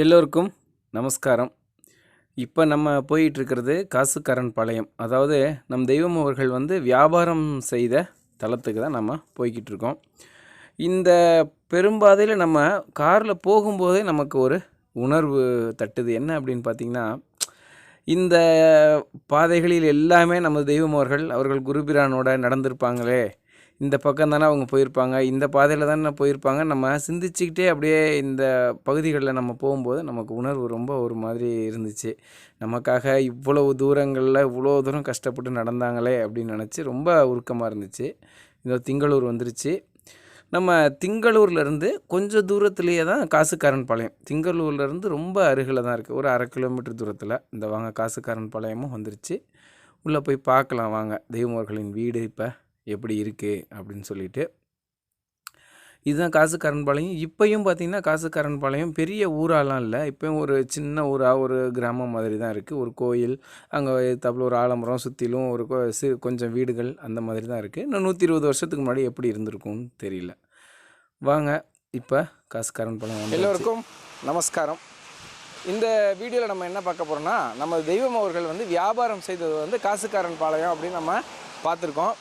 எல்லோருக்கும் நமஸ்காரம். இப்போ நம்ம போயிட்டுருக்கிறது காசுக்காரன் பாளையம். அதாவது நம் தெய்வம் அவர்கள் வந்து வியாபாரம் செய்த தலத்துக்கு தான் நம்ம போய்கிட்டு இருக்கோம் இந்த பெரும்பாதையில் நம்ம காரில் போகும்போதே நமக்கு ஒரு உணர்வு தட்டுது. என்ன அப்படின்னு பார்த்திங்கன்னா இந்த பாதைகளில் எல்லாமே நம்ம தெய்வம் அவர்கள் அவர்கள் குருபிரானோட நடந்திருப்பாங்களே இந்த பக்கம் தானே அவங்க போயிருப்பாங்க இந்த பாதையில் தானே போயிருப்பாங்க. நம்ம சிந்திச்சுக்கிட்டே அப்படியே இந்த பகுதிகளில் நம்ம போகும்போது நமக்கு உணர்வு ரொம்ப ஒரு மாதிரி இருந்துச்சு. நமக்காக இவ்வளவு தூரங்களில் இவ்வளோ தூரம் கஷ்டப்பட்டு நடந்தாங்களே அப்படின்னு நினச்சி ரொம்ப உருக்கமாக இருந்துச்சு. இந்த திங்களூர் வந்துருச்சு. நம்ம திங்களூர்லேருந்து கொஞ்சம் தூரத்துலேயே தான் காசுக்காரன் பாளையம். திங்களூர்லேருந்து ரொம்ப அருகில் தான் இருக்குது ஒரு அரை கிலோமீட்டர் தூரத்தில் இந்த வாங்க காசுக்காரன் பாளையமும் வந்துருச்சு. உள்ளே போய் பார்க்கலாம் வாங்க. தெய்வமோர்களின் வீடு இப்போ. எப்படி இருக்குது அப்படின்னு சொல்லிட்டு. இதுதான் காசுக்காரன் பாளையம் இப்போயும் பார்த்திங்கன்னா காசுக்காரன் பாளையம் பெரிய ஊராலாம் இல்லை. இப்போயும் ஒரு சின்ன ஊராக ஒரு கிராமம் மாதிரி தான் இருக்குது ஒரு கோயில் அங்கே தப்பில் ஒரு ஆலமரம் சுற்றிலும் ஒரு கொ- சி கொஞ்சம் வீடுகள் அந்த மாதிரி தான் இருக்குது இன்னும் நூற்றி இருபது வருஷத்துக்கு முன்னாடி எப்படி இருந்திருக்கும்னு தெரியல. வாங்க இப்போ காசுக்காரன் பாளையம் எல்லோருக்கும் நமஸ்காரம். இந்த வீடியோவில் நம்ம என்ன பார்க்க போகிறோம்னா நம்ம தெய்வம் அவர்கள் வந்து வியாபாரம் செய்தது வந்து காசுக்காரன் பாளையம் அப்படின்னு நம்ம பார்த்துருக்கோம்.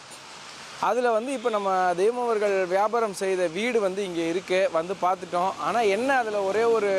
அதில் வந்து இப்போ நம்ம தெய்வம் வியாபாரம் செய்த வீடு வந்து இங்கே இருக்குது வந்து பார்த்துட்டோம் ஆனால் என்ன அதில் ஒரே ஒரு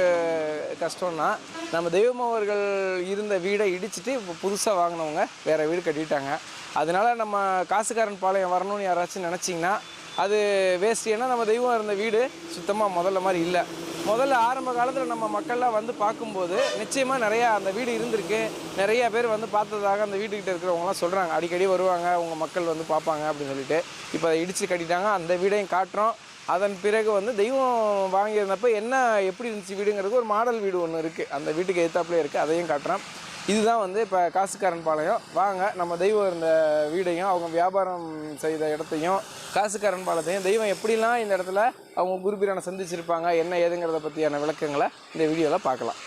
கஷ்டம்னா நம்ம தெய்வமவர்கள் இருந்த வீடை இடிச்சிட்டு இப்போ புதுசாக வாங்கினவங்க வேறு வீடு கட்டிட்டாங்க. அதனால் நம்ம காசுக்காரன் பாளையம் வரணும்னு யாராச்சும் நினச்சிங்கன்னா அது வேஸ்ட் ஏன்னா நம்ம தெய்வம் இருந்த வீடு சுத்தமாக முதல்ல மாதிரி இல்லை. முதல்ல ஆரம்ப காலத்தில் நம்ம மக்கள்லாம் வந்து பார்க்கும்போது நிச்சயமாக நிறையா அந்த வீடு இருந்திருக்கு. நிறைய பேர் வந்து பார்த்ததாக அந்த வீட்டுக்கிட்ட இருக்கிறவங்களாம் சொல்கிறாங்க அடிக்கடி வருவாங்க உங்கள் மக்கள் வந்து பார்ப்பாங்க அப்படின்னு சொல்லிட்டு. இப்போ அதை இடித்து கட்டிட்டாங்க அந்த வீடையும் காட்டுறோம். அதன் பிறகு வந்து தெய்வம் வாங்கியிருந்தப்போ என்ன எப்படி இருந்துச்சு வீடுங்கிறது ஒரு மாடல் வீடு ஒன்று இருக்குது அந்த வீட்டுக்கு எதிர்த்தாப்புலேயே இருக்குது அதையும் காட்டுறேன் இதுதான் வந்து இப்போ காசுக்காரன் பாளையம். வாங்க நம்ம தெய்வம் இருந்த வீடையும் அவங்க வியாபாரம் செய்த இடத்தையும் காசுக்காரன் பாளையத்தையும் தெய்வம் எப்படிலாம் இந்த இடத்துல அவங்க குருபிரானை சந்திச்சிருப்பாங்க என்ன ஏதுங்கிறத பற்றியான விளக்கங்களை இந்த வீடியோவில் பார்க்கலாம்.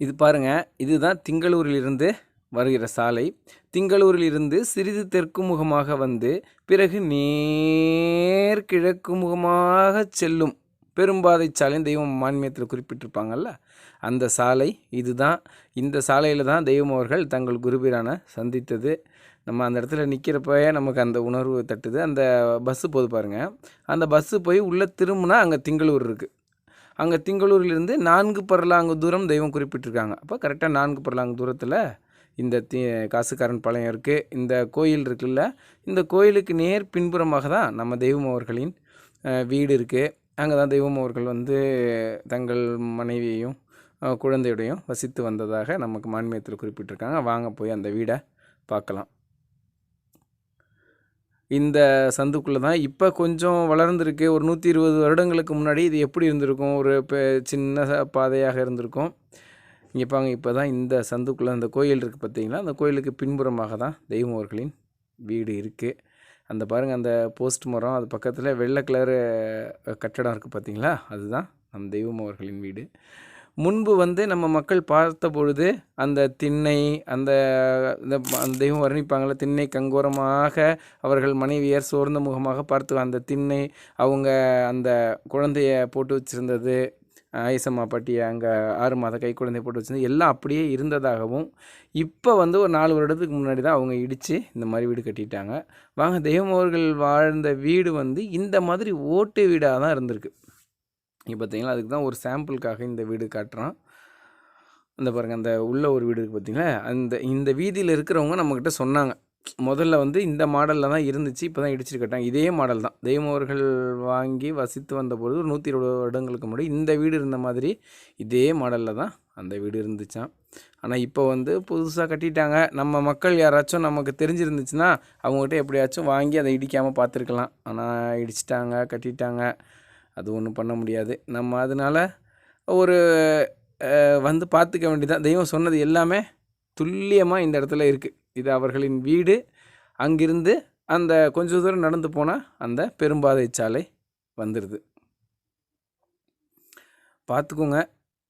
இது பாருங்க இதுதான் திங்களூரிலிருந்து வருகிற சாலை. திங்களூரிலிருந்து சிறிது தெற்கு முகமாக வந்து பிறகு நேர் கிழக்கு முகமாக செல்லும் பெரும்பாதை சாலையும் தெய்வம் மான்மியத்தில் குறிப்பிட்டிருப்பாங்கல்ல? அந்த சாலை இதுதான். இந்த சாலையில் தான் தெய்வம் அவர்கள் தங்கள் குருபிரான சந்தித்தது. நம்ம அந்த இடத்துல நிற்கிறப்பவே நமக்கு அந்த உணர்வு தட்டுது. அந்த பஸ்ஸு போது பாருங்கள் அந்த பஸ்ஸு போய் உள்ளே திரும்பினா அங்கே திங்களூர் இருக்குது அங்கே திங்களூரிலிருந்து நான்கு பரலாங்கு தூரம் தெய்வம் குறிப்பிட்டிருக்காங்க. அப்போ கரெக்டாக நான்கு பரலாங்கு தூரத்தில் இந்த தி காசுக்காரன் பாளையம் இருக்குது இந்த கோயில் இருக்குல்ல. இந்த கோயிலுக்கு நேர் பின்புறமாக தான் நம்ம தெய்வம் அவர்களின் வீடு இருக்குது அங்கே தான் தெய்வம் அவர்கள் வந்து தங்கள் மனைவியையும் குழந்தையுடையும் வசித்து வந்ததாக நமக்கு மான்மியத்தில் குறிப்பிட்டிருக்காங்க. வாங்க போய் அந்த வீடை பார்க்கலாம். இந்த சந்துக்குள்ளே தான் இப்போ கொஞ்சம் வளர்ந்துருக்கு. ஒரு நூற்றி இருபது வருடங்களுக்கு முன்னாடி இது எப்படி இருந்திருக்கும்? ஒரு பெ சின்ன பாதையாக இருந்திருக்கும். இங்கே பாங்க இப்போ தான் இந்த சந்துக்குள்ளே அந்த கோயில் இருக்குது பார்த்தீங்களா அந்த கோயிலுக்கு பின்புறமாக தான் தெய்வமோர்களின் வீடு இருக்குது அந்த பாருங்கள் அந்த போஸ்ட் மரம் அது பக்கத்தில் வெள்ளை கலரு கட்டடம் இருக்குது பார்த்தீங்களா அதுதான் நம் தெய்வம் அவர்களின் வீடு. முன்பு வந்து நம்ம மக்கள் பார்த்த பொழுது அந்த திண்ணை அந்த இந்த அந்த தெய்வம் வர்ணிப்பாங்களே திண்ணை கங்கோரமாக அவர்கள் மனைவியர் சோர்ந்த முகமாக பார்த்து அந்த திண்ணை அவங்க அந்த குழந்தைய போட்டு வச்சிருந்தது. ஐசம்மா பாட்டியை அங்கே ஆறு மாத கை குழந்தை போட்டு வச்சிருந்தது. எல்லாம் அப்படியே இருந்ததாகவும் இப்போ வந்து ஒரு நாலு வருடத்துக்கு முன்னாடி தான் அவங்க இடித்து இந்த மாதிரி வீடு கட்டிட்டாங்க. வாங்க தெய்வம் அவர்கள் வாழ்ந்த வீடு வந்து இந்த மாதிரி ஓட்டு வீடாக தான் இருந்திருக்கு. இங்கே பார்த்தீங்களா அதுக்கு தான் ஒரு சாம்பிளுக்காக இந்த வீடு காட்டுறான். இந்த பாருங்கள் அந்த உள்ள ஒரு வீடு இருக்குது பார்த்தீங்களா அந்த இந்த வீதியில் இருக்கிறவங்க நம்மக்கிட்ட சொன்னாங்க. முதல்ல வந்து இந்த மாடலில் தான் இருந்துச்சு இப்போ தான் இடிச்சிட்டு கட்டாங்க இதே மாடல் தான். தெய்வமோர்கள் வாங்கி வசித்து வந்தபோது ஒரு நூற்றி இருபது வருடங்களுக்கு முன்னாடி இந்த வீடு இருந்த மாதிரி இதே மாடலில் தான் அந்த வீடு இருந்துச்சாம். ஆனால் இப்போ வந்து புதுசாக கட்டிட்டாங்க. நம்ம மக்கள் யாராச்சும் நமக்கு தெரிஞ்சிருந்துச்சுன்னா அவங்ககிட்ட எப்படியாச்சும் வாங்கி அதை இடிக்காமல் பார்த்துருக்கலாம் ஆனால் இடிச்சிட்டாங்க கட்டிட்டாங்க. அது ஒன்றும் பண்ண முடியாது. நம்ம அதனால் ஒரு வந்து பார்த்துக்க வேண்டியதான் தெய்வம் சொன்னது எல்லாமே துல்லியமாக இந்த இடத்துல இருக்குது இது அவர்களின் வீடு. அங்கிருந்து அந்த கொஞ்ச தூரம் நடந்து போனால் அந்த பெரும்பாதை சாலை வந்துடுது பார்த்துக்கோங்க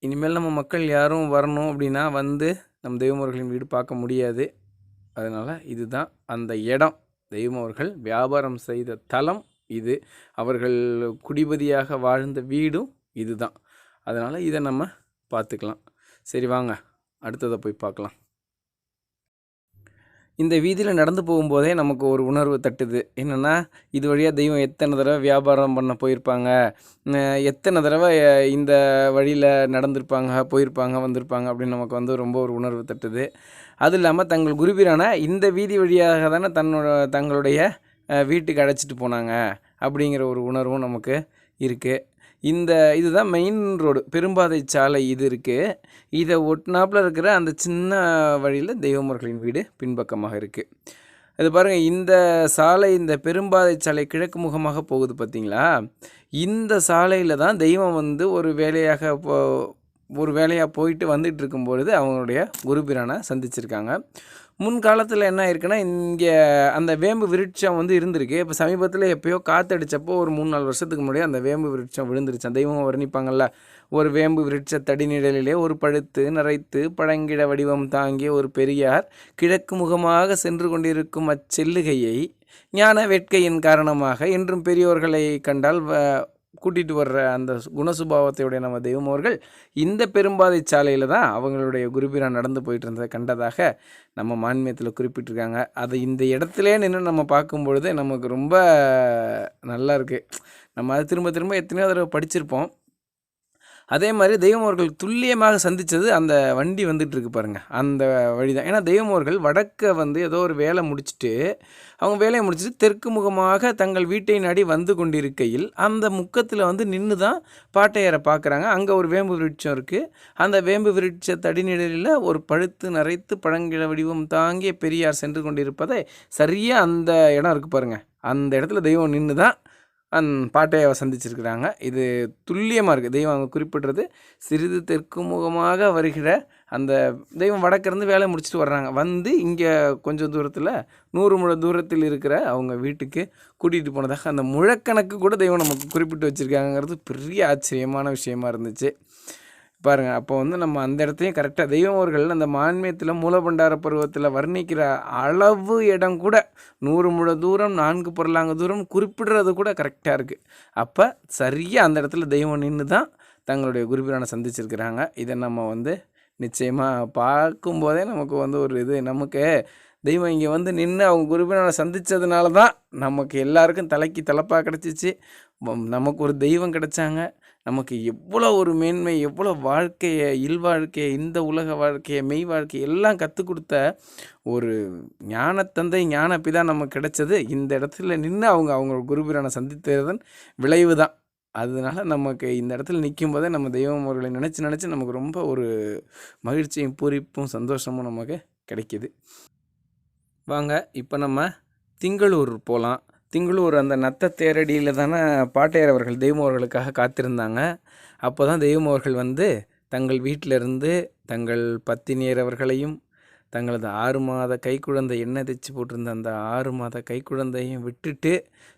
இனிமேல் நம்ம மக்கள் யாரும் வரணும் அப்படின்னா வந்து நம்ம தெய்வம் அவர்களின் வீடு பார்க்க முடியாது. அதனால் இதுதான் அந்த இடம். தெய்வம் அவர்கள் வியாபாரம் செய்த தலம். இது. அவர்கள் குடிபதியாக வாழ்ந்த வீடும் இதுதான். அதனால் இதை நம்ம பார்த்துக்கலாம். சரி வாங்க. அடுத்ததை போய் பார்க்கலாம். இந்த வீதியில் நடந்து போகும்போதே நமக்கு ஒரு உணர்வு தட்டுது. என்னென்னா இது வழியாக தெய்வம் எத்தனை தடவை வியாபாரம் பண்ண போயிருப்பாங்க? எத்தனை தடவை இந்த வழியில் நடந்திருப்பாங்க போயிருப்பாங்க வந்திருப்பாங்க அப்படின்னு நமக்கு வந்து ரொம்ப ஒரு உணர்வு தட்டுது. அது இல்லாமல் தங்கள் குருபிரான இந்த வீதி வழியாக தானே தன்னோட தங்களுடைய வீட்டுக்கு அழைச்சிட்டு போனாங்க. அப்படிங்கிற ஒரு உணர்வும் நமக்கு இருக்குது இந்த இதுதான் மெயின் ரோடு பெரும்பாதை சாலை இது இருக்குது இதை ஒட்டினாப்பில் இருக்கிற அந்த சின்ன வழியில் தெய்வமர்களின் வீடு பின்பக்கமாக இருக்குது அது பாருங்கள் இந்த சாலை இந்த பெரும்பாதை சாலை கிழக்கு முகமாக போகுது பார்த்திங்களா இந்த சாலையில் தான் தெய்வம் வந்து ஒரு வேலையாக போ ஒரு வேலையாக போயிட்டு வந்துட்டு இருக்கும்பொழுது அவங்களுடைய குருபிரானை சந்திச்சிருக்காங்க. முன்காலத்தில் என்ன ஆயிருக்குன்னா இங்கே அந்த வேம்பு விருட்சம் வந்து இருந்திருக்கு. இப்போ சமீபத்தில் எப்பயோ காற்றடிச்சப்போ ஒரு மூணு நாலு வருஷத்துக்கு முன்னாடி அந்த வேம்பு விருட்சம் விழுந்துருச்சு. தெய்வம் வர்ணிப்பாங்கள்ல ஒரு வேம்பு விருட்ச தடிநிழலிலே ஒரு பழுத்து நரைத்து பழங்கிட வடிவம் தாங்கிய ஒரு பெரியார் கிழக்கு முகமாக சென்று கொண்டிருக்கும் அச்செல்லுகையை ஞான வேட்கையின் காரணமாக என்றும் பெரியோர்களை கண்டால் கூட்டிகிட்டு வர்ற அந்த குணசுபாவத்தையுடைய நம்ம தெய்வம் அவர்கள் இந்த பெரும்பாதை சாலையில் தான் அவங்களுடைய குருபிரா நடந்து போயிட்டு இருந்ததை கண்டதாக நம்ம மான்மியத்தில் குறிப்பிட்டிருக்காங்க. அதை இந்த இடத்துலே நின்று நம்ம பார்க்கும் பொழுது நமக்கு ரொம்ப நல்லா இருக்குது நம்ம அதை திரும்ப திரும்ப எத்தனையோ தடவை படிச்சிருப்போம். அதே மாதிரி தெய்வம் துல்லியமாக சந்தித்தது அந்த வண்டி வந்துட்டு இருக்கு பாருங்க. அந்த வழி தான் ஏன்னா தெய்வமோர்கள் அவர்கள் வடக்க வந்து ஏதோ ஒரு வேலை முடிச்சுட்டு அவங்க வேலையை முடிச்சுட்டு தெற்கு முகமாக தங்கள் வீட்டை நாடி வந்து கொண்டிருக்கையில் அந்த முக்கத்தில் வந்து நின்று தான் பாட்டையரை பார்க்குறாங்க அங்கே ஒரு வேம்பு விருட்சம் இருக்குது அந்த வேம்பு விருட்ச தடிநிழலில் ஒரு பழுத்து நரைத்து பழங்கிழ வடிவம் தாங்கிய பெரியார் சென்று கொண்டிருப்பதை சரியாக அந்த இடம் இருக்குது பாருங்க. அந்த இடத்துல தெய்வம் நின்று தான் அந் பாட்டையை சந்திச்சிருக்கிறாங்க. இது துல்லியமாக இருக்குது தெய்வம் அவங்க குறிப்பிடுறது சிறிது தெற்கு முகமாக வருகிற அந்த தெய்வம் வடக்கிருந்து வேலை முடிச்சுட்டு வர்றாங்க. வந்து இங்கே கொஞ்சம் தூரத்தில் நூறு முழ தூரத்தில் இருக்கிற அவங்க வீட்டுக்கு கூட்டிகிட்டு போனதாக அந்த முழக்கணக்கு கூட தெய்வம் நமக்கு குறிப்பிட்டு வச்சுருக்காங்கிறது பெரிய ஆச்சரியமான விஷயமா இருந்துச்சு. பாருங்கள் அப்போ வந்து நம்ம அந்த இடத்தையும் கரெக்டாக தெய்வமோர்கள் அந்த மான்மியத்தில் மூலபண்டார பருவத்தில் வர்ணிக்கிற அளவு இடம் கூட நூறு முழ தூரம் நான்கு பொருளாங்க தூரம் குறிப்பிடுறது கூட கரெக்டாக இருக்குது அப்போ சரியாக அந்த இடத்துல தெய்வம் நின்று தான் தங்களுடைய குறிப்பிடான சந்திச்சிருக்கிறாங்க. இதை நம்ம வந்து நிச்சயமாக பார்க்கும்போதே நமக்கு வந்து ஒரு இது நமக்கு தெய்வம் இங்கே வந்து நின்று அவங்க குருபிரானை சந்தித்ததுனால தான் நமக்கு எல்லாருக்கும் தலைக்கு தலைப்பாக கிடச்சிச்சு. நமக்கு ஒரு தெய்வம் கிடைச்சாங்க. நமக்கு எவ்வளோ ஒரு மேன்மை எவ்வளோ வாழ்க்கையை இல்வாழ்க்கையை இந்த உலக வாழ்க்கையை மெய் வாழ்க்கையை எல்லாம் கற்றுக் கொடுத்த ஒரு ஞானத்தந்தை ஞானப்பிதான் நமக்கு கிடைச்சது. இந்த இடத்துல நின்று அவங்க அவங்க குருபிரானை சந்தித்ததன் விளைவு தான். அதனால நமக்கு இந்த இடத்துல நிற்கும் போதே நம்ம தெய்வம் அவர்களை நினச்சி நினச்சி நமக்கு ரொம்ப ஒரு மகிழ்ச்சியும் பூரிப்பும் சந்தோஷமும் நமக்கு கிடைக்கிது. வாங்க இப்போ நம்ம திங்களூர் போகலாம் திங்களூர் அந்த நத்த தேரடியில் தானே பாட்டையர் அவர்கள் தெய்வமோர்களுக்காக காத்திருந்தாங்க. அப்போ தான் தெய்வம் அவர்கள் வந்து தங்கள் வீட்டிலிருந்து தங்கள் பத்தினியர் அவர்களையும் தங்களது ஆறு மாத கைக்குழந்தை எண்ணெய் தைச்சு போட்டிருந்த அந்த ஆறு மாத கைக்குழந்தையும் விட்டுட்டு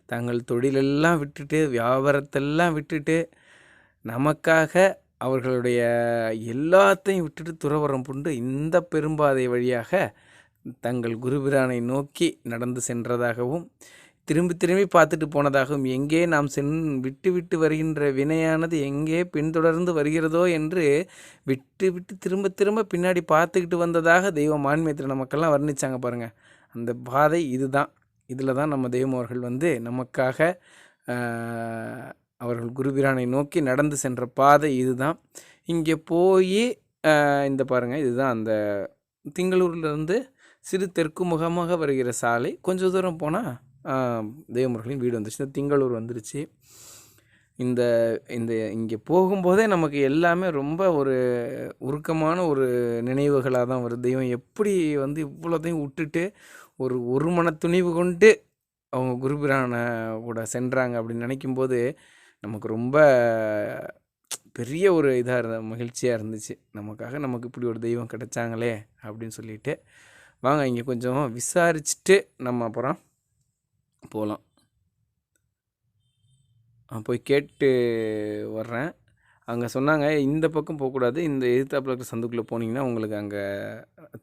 தங்கள் தொழிலெல்லாம் விட்டுட்டு வியாபாரத்தெல்லாம் விட்டுட்டு நமக்காக அவர்களுடைய எல்லாத்தையும் விட்டுட்டு துறவரம் புண்டு இந்த பெரும்பாதை வழியாக தங்கள் குருபிரானை நோக்கி நடந்து சென்றதாகவும் திரும்பி திரும்பி பார்த்துட்டு போனதாகவும் எங்கே நாம் சென் விட்டு விட்டு வருகின்ற வினையானது எங்கே பின்தொடர்ந்து வருகிறதோ என்று விட்டு விட்டு திரும்ப திரும்ப பின்னாடி பார்த்துக்கிட்டு வந்ததாக தெய்வ மான்மியத்தில் நமக்கெல்லாம் வர்ணிச்சாங்க பாருங்கள் அந்த பாதை இதுதான். இதில் தான் நம்ம தெய்வம் அவர்கள் வந்து நமக்காக அவர்கள் குருபிரானை நோக்கி நடந்து சென்ற பாதை இதுதான். இங்கே போய் இந்த பாருங்கள் இதுதான் அந்த திங்களூர்லேருந்து சிறு தெற்கு முகமாக வருகிற சாலை. கொஞ்சம் தூரம் போனால் தெய்வமுருகளின் வீடு வந்துருச்சு. இந்த திங்களூர் வந்துருச்சு. இந்த இந்த இங்கே போகும்போதே நமக்கு எல்லாமே ரொம்ப ஒரு உருக்கமான ஒரு நினைவுகளாக தான் வருது. தெய்வம் எப்படி வந்து இவ்வளோத்தையும் விட்டுட்டு ஒரு ஒரு மன துணிவு கொண்டு அவங்க குருபிரான கூட சென்றாங்க அப்படின்னு நினைக்கும்போது நமக்கு ரொம்ப பெரிய ஒரு இதாக இருந்த மகிழ்ச்சியாக இருந்துச்சு. நமக்காக நமக்கு இப்படி ஒரு தெய்வம் கிடைச்சாங்களே அப்படின்னு சொல்லிட்டு. வாங்க இங்கே கொஞ்சம் விசாரிச்சுட்டு நம்ம அப்புறம் போகலாம். போய் கேட்டு வர்றேன். அங்கே சொன்னாங்க இந்த பக்கம் போகக்கூடாது. இந்த எதிர்த்தாப்பில் இருக்கிற சந்துக்குள்ளே போனீங்கன்னா உங்களுக்கு அங்கே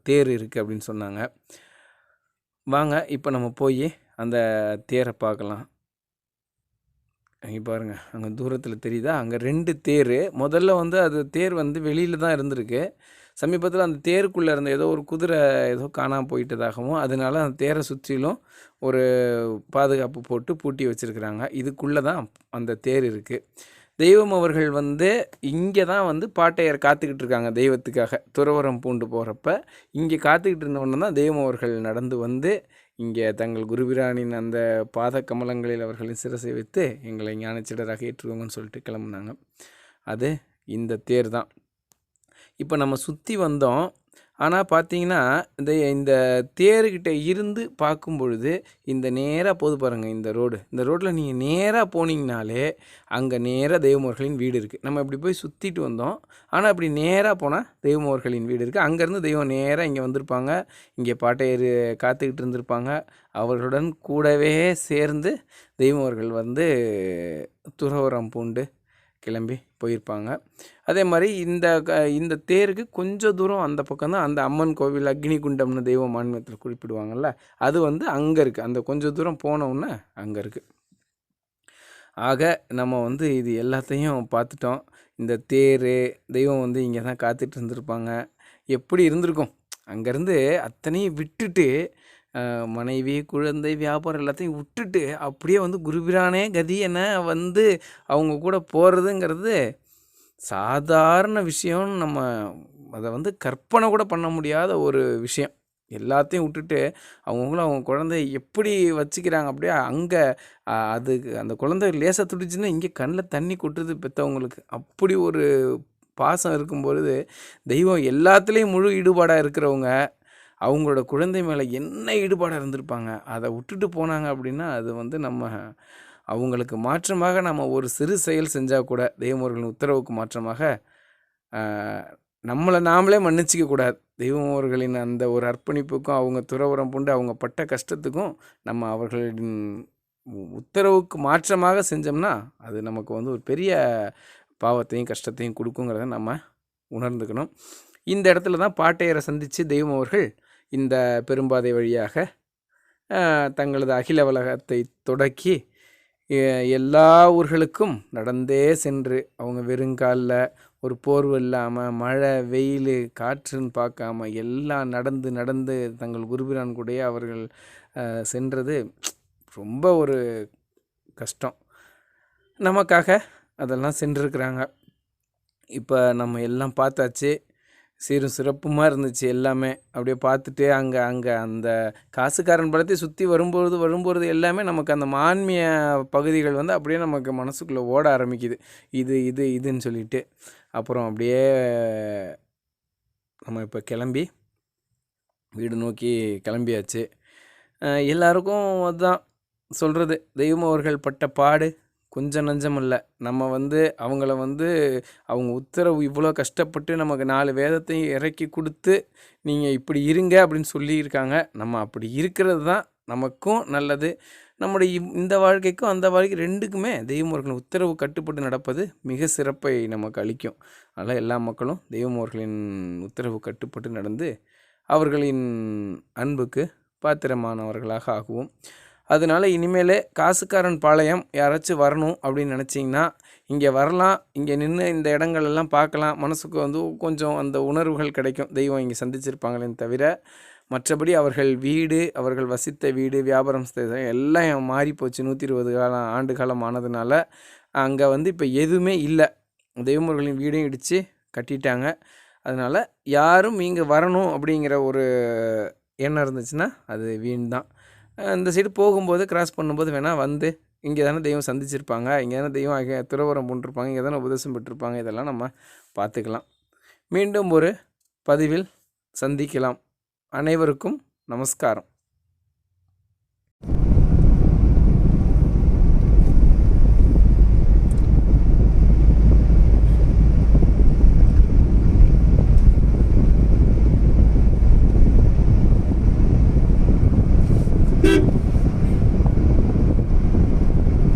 தேர் இருக்குது அப்படின்னு சொன்னாங்க. வாங்க இப்போ நம்ம போய் அந்த தேரை பார்க்கலாம். அங்கே பாருங்கள் அங்கே தூரத்தில் தெரியுதா? அங்கே ரெண்டு தேர். முதல்ல வந்து அது தேர் வந்து வெளியில் தான் இருந்திருக்கு. சமீபத்தில் அந்த தேருக்குள்ளே இருந்த ஏதோ ஒரு குதிரை ஏதோ காணாமல் போயிட்டதாகவும் அதனால அந்த தேரை சுற்றிலும் ஒரு பாதுகாப்பு போட்டு பூட்டி வச்சுருக்குறாங்க. இதுக்குள்ளே தான் அந்த தேர் இருக்குது தெய்வம் அவர்கள் வந்து இங்கே தான் வந்து பாட்டையர் காத்துக்கிட்டு இருக்காங்க தெய்வத்துக்காக. துறவரம் பூண்டு போகிறப்ப இங்கே காத்துக்கிட்டு இருந்தவொன்னே தான் தெய்வம் அவர்கள் நடந்து வந்து இங்கே தங்கள் குருபிரானின் அந்த பாத கமலங்களில் அவர்களின் சிரசை வைத்து எங்களை ஞானச்சிடராக ஏற்றுவோங்கன்னு சொல்லிட்டு கிளம்புனாங்க. அது இந்த தேர் தான். இப்போ நம்ம சுற்றி வந்தோம். ஆனால் பார்த்தீங்கன்னா இந்த இந்த தேருக்கிட்ட இருந்து பார்க்கும் பொழுது இந்த நேராக போது பாருங்கள் இந்த ரோடு. இந்த ரோட்டில் நீங்கள் நேராக போனீங்கனாலே அங்கே நேராக தெய்வமோர்களின் வீடு இருக்குது நம்ம இப்படி போய் சுற்றிட்டு வந்தோம். ஆனால் அப்படி நேராக போனால் தெய்வமோர்களின் வீடு இருக்குது அங்கேருந்து தெய்வம் நேராக இங்கே வந்திருப்பாங்க. இங்கே பாட்டையர் காத்துக்கிட்டு இருந்திருப்பாங்க. அவர்களுடன் கூடவே சேர்ந்து தெய்வமோர்கள் வந்து துறவரம் பூண்டு கிளம்பி போயிருப்பாங்க. அதே மாதிரி இந்த க இந்த தேருக்கு கொஞ்சம் தூரம் அந்த பக்கம் தான் அந்த அம்மன் கோவில் அக்னி குண்டம்னு தெய்வ மாநிலத்தில் குறிப்பிடுவாங்கள்ல அது வந்து அங்கே இருக்குது அந்த கொஞ்சம் தூரம் போனவுடனே அங்கே இருக்குது ஆக நம்ம வந்து இது எல்லாத்தையும் பார்த்துட்டோம். இந்த தேர் தெய்வம் வந்து இங்கே தான் காத்துட்டு இருந்திருப்பாங்க. எப்படி இருந்திருக்கும்? அங்கேருந்து அத்தனையும் விட்டுட்டு மனைவி குழந்தை வியாபாரம் எல்லாத்தையும் விட்டுட்டு அப்படியே வந்து குருபிரானே கதி என வந்து அவங்க கூட போகிறதுங்கிறது சாதாரண விஷயம்னு நம்ம அதை வந்து கற்பனை கூட பண்ண முடியாத ஒரு விஷயம். எல்லாத்தையும் விட்டுட்டு அவங்கவுங்களும் அவங்க குழந்தைய எப்படி வச்சுக்கிறாங்க அப்படியே அங்கே அதுக்கு அந்த குழந்தை லேசாக துடிச்சுன்னா இங்கே கண்ணில் தண்ணி கொட்டுது பெற்றவங்களுக்கு அப்படி ஒரு பாசம் இருக்கும்பொழுது தெய்வம் எல்லாத்துலேயும் முழு ஈடுபாடாக இருக்கிறவங்க அவங்களோட குழந்தை மேலே என்ன ஈடுபாடாக இருந்திருப்பாங்க? அதை விட்டுட்டு போனாங்க அப்படின்னா அது வந்து நம்ம அவங்களுக்கு மாற்றமாக நம்ம ஒரு சிறு செயல் செஞ்சால் கூட தெய்வமோர்களின் உத்தரவுக்கு மாற்றமாக நம்மளை நாமளே மன்னிச்சிக்க கூடாது. தெய்வமோர்களின் அந்த ஒரு அர்ப்பணிப்புக்கும் அவங்க துறவரம் பூண்டு அவங்க பட்ட கஷ்டத்துக்கும் நம்ம அவர்களின் உத்தரவுக்கு மாற்றமாக செஞ்சோம்னா அது நமக்கு வந்து ஒரு பெரிய பாவத்தையும் கஷ்டத்தையும் கொடுக்குங்கிறத நம்ம உணர்ந்துக்கணும். இந்த இடத்துல தான் பாட்டையரை சந்தித்து தெய்வம் அவர்கள் இந்த பெரும்பாதை வழியாக தங்களது அகில உலகத்தை தொடக்கி எல்லா ஊர்களுக்கும் நடந்தே சென்று அவங்க வெறுங்காலில் ஒரு போர்வு இல்லாமல் மழை வெயில் காற்றுன்னு பார்க்காம எல்லாம் நடந்து நடந்து தங்கள் குருபிரான் கூட அவர்கள் சென்றது ரொம்ப ஒரு கஷ்டம். நமக்காக அதெல்லாம் சென்றிருக்கிறாங்க. இப்போ நம்ம எல்லாம் பார்த்தாச்சு. சீரும் சிறப்புமாக இருந்துச்சு எல்லாமே. அப்படியே பார்த்துட்டு அங்கே அங்கே அந்த காசுக்காரன் படத்தை சுற்றி வரும்பொழுது வரும்பொழுது எல்லாமே நமக்கு அந்த மான்மிய பகுதிகள் வந்து அப்படியே நமக்கு மனசுக்குள்ளே ஓட ஆரம்பிக்குது. இது இது இதுன்னு சொல்லிட்டு. அப்புறம் அப்படியே நம்ம இப்போ கிளம்பி வீடு நோக்கி கிளம்பியாச்சு. எல்லாருக்கும் அதுதான் சொல்கிறது தெய்வம் அவர்கள் பட்ட பாடு. கொஞ்சம் நஞ்சம் இல்லை. நம்ம வந்து அவங்கள வந்து அவங்க உத்தரவு இவ்வளோ கஷ்டப்பட்டு நமக்கு நாலு வேதத்தையும் இறக்கி கொடுத்து நீங்கள் இப்படி இருங்க அப்படின்னு சொல்லியிருக்காங்க. நம்ம அப்படி இருக்கிறது தான் நமக்கும் நல்லது. நம்முடைய இந்த வாழ்க்கைக்கும் அந்த வாழ்க்கை ரெண்டுக்குமே தெய்வமோர்களின் உத்தரவு கட்டுப்பட்டு நடப்பது மிக சிறப்பை நமக்கு அளிக்கும். அதனால் எல்லா மக்களும் தெய்வமோர்களின் உத்தரவு கட்டுப்பட்டு நடந்து அவர்களின் அன்புக்கு பாத்திரமானவர்களாக ஆகுவோம். அதனால இனிமேல் காசுக்காரன் பாளையம் யாராச்சும் வரணும் அப்படின்னு நினச்சிங்கன்னா இங்கே வரலாம் இங்கே நின்று இந்த இடங்கள் எல்லாம் பார்க்கலாம் மனசுக்கு வந்து கொஞ்சம் அந்த உணர்வுகள் கிடைக்கும். தெய்வம் இங்கே சந்திச்சிருப்பாங்களேன்னு தவிர மற்றபடி அவர்கள் வீடு அவர்கள் வசித்த வீடு வியாபாரம் செய்த எல்லாம் மாறி போச்சு நூற்றி இருபது காலம் ஆண்டு காலம் ஆனதுனால அங்கே வந்து இப்போ எதுவுமே இல்லை. தெய்வமுருகளின் வீடையும் இடித்து கட்டிட்டாங்க. அதனால் யாரும் இங்கே வரணும் அப்படிங்கிற ஒரு எண்ணம் இருந்துச்சுன்னா அது வீண் தான். இந்த சைடு போகும்போது கிராஸ் பண்ணும்போது வேணால் வந்து இங்கே தானே தெய்வம் சந்திச்சிருப்பாங்க இங்கே தானே தெய்வம் அங்கே துறவரம் பண்ணிருப்பாங்க இங்கே தானே உபதேசம் பெற்றிருப்பாங்க இதெல்லாம் நம்ம பார்த்துக்கலாம். மீண்டும் ஒரு பதிவில் சந்திக்கலாம். அனைவருக்கும் நமஸ்காரம்.